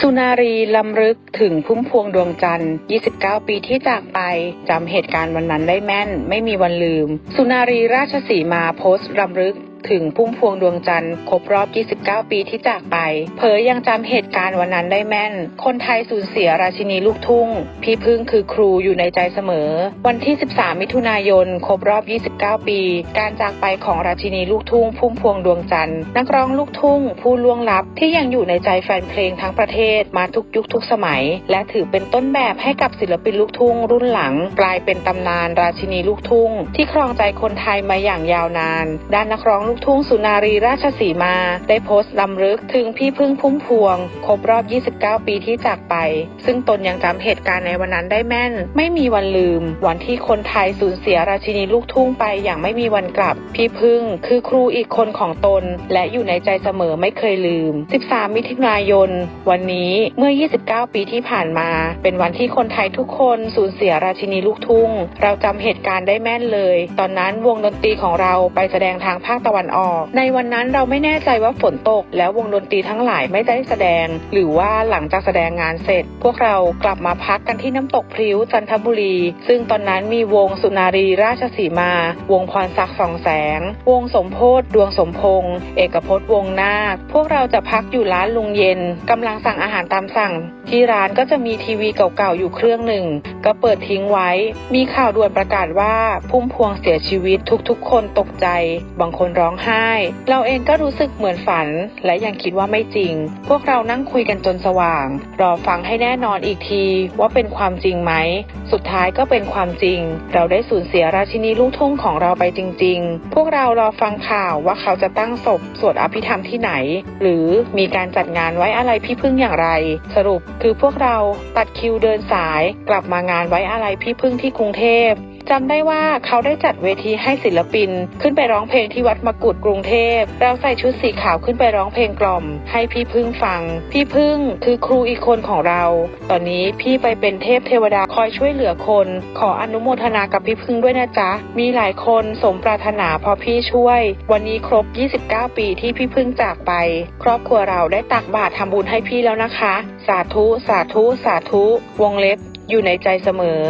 สุนารีลำลึกถึงพุ่มพวงดวงจันทร์ 29 ปีที่จากไป จำเหตุการณ์วันนั้นได้แม่น ไม่มีวันลืม สุนารีราชสีมาโพสต์รำลึก ถึงพุ่มพวงดวงจันทร์ครบรอบ 29 ปีที่จากไป เผยยังจำเหตุการณ์วันนั้นได้แม่น คนไทยสูญเสียราชินีลูกทุ่ง พี่พึ่งคือครูอยู่ในใจเสมอ วันที่ 13 มิถุนายน ครบรอบ 29 ปี การจากไปของราชินีลูกทุ่ง พุ่มพวงดวงจันทร์นักร้องลูกทุ่ง ผู้ล่วงลับที่ยังอยู่ในใจแฟนเพลงทั้งประเทศมาทุกยุคทุกสมัย และถือเป็นต้นแบบให้กับศิลปินลูกทุ่ง รุ่นหลัง กลายเป็นตำนานราชินีลูกทุ่ง ที่ครองใจคนไทยมาอย่างยาวนาน ด้านนักร้องลูกทุ่งสุนารีราชสีมา ได้โพสต์ลำลึกถึงพี่พึ่งพุ่มพวง ครบรอบ 29 ปีที่จากไป ซึ่งตนยังจำเหตุการณ์ในวันนั้นได้แม่น ไม่มีวันลืม วันที่คนไทยสูญเสียราชินีลูกทุ่งไปอย่างไม่มีวันกลับ พี่พึ่งคือครูอีกคนของตน และอยู่ในใจเสมอไม่เคยลืม 13 มิถุนายน วันนี้เมื่อ 29 ปีที่ผ่านมา เป็นวันที่คนไทยทุกคนสูญเสียราชินีลูกทุ่ง เราจำเหตุการณ์ได้แม่นเลย ตอนนั้นวงดนตรีของเราไปแสดงทางภาคตะวันออก ในวันนั้นเราไม่แน่ใจว่าฝนตก แล้ววงดนตรีทั้งหลายไม่ได้แสดง หรือว่าหลังจากแสดงงานเสร็จ พวกเรากลับมาพักกันที่น้ำตกพริ้วจันทบุรี ซึ่งตอนนั้นมีวงสุนารีราชสีมา วงพรศักดิ์สองแสง วงสมโพธดวงสมพงษ์เอกพจน์วงนาค พวกเราจะพักอยู่ร้านลุงเย็นกำลังสั่งอาหารตามสั่ง ที่ร้านก็จะมีทีวีเก่าๆอยู่เครื่องหนึ่ง ก็เปิดทิ้งไว้ มีข่าวด่วนประกาศว่าพุ่มพวงเสียชีวิตทุกๆ คนตกใจ บางคนร้องไห้ เราเองก็รู้สึกเหมือนฝัน และยังคิดว่าไม่จริง พวกเรานั่งคุยกันจนสว่าง รอฟังให้แน่นอนอีกทีว่าเป็นความจริงไหม สุดท้ายก็เป็นความจริง เราได้สูญเสียราชินีลูกทุ่งของเราไปจริง ๆ พวกเรารอฟังข่าวว่าเขาจะตั้งศพสวดอภิธรรมที่ไหน หรือมีการจัดงานไว้อะไรพี่พึ่งอย่างไร สรุปคือพวกเราตัดคิวเดินสาย กลับมางานไว้อะไรพี่พึ่งที่กรุงเทพ จำได้ว่าเขาได้จัดเวทีให้ศิลปิน ขึ้นไปร้องเพลงที่วัดมกุฎกรุงเทพ เราใส่ชุดสีขาวขึ้นไปร้องเพลงกล่อม ให้พี่พึ่งฟัง พี่พึ่งคือครูอีกคนของเรา ตอนนี้พี่ไปเป็นเทพเทวดาคอยช่วยเหลือคน ขออนุโมทนากับพี่พึ่งด้วยนะจ๊ะ มีหลายคนสมปรารถนาพอพี่ช่วย วันนี้ครบ 29 ปีที่พี่พึ่งจากไป ครอบครัวเราได้ตักบาตรทำบุญให้พี่แล้วนะคะ สาธุ สาธุ สาธุ วงเล็บ อยู่ในใจเสมอ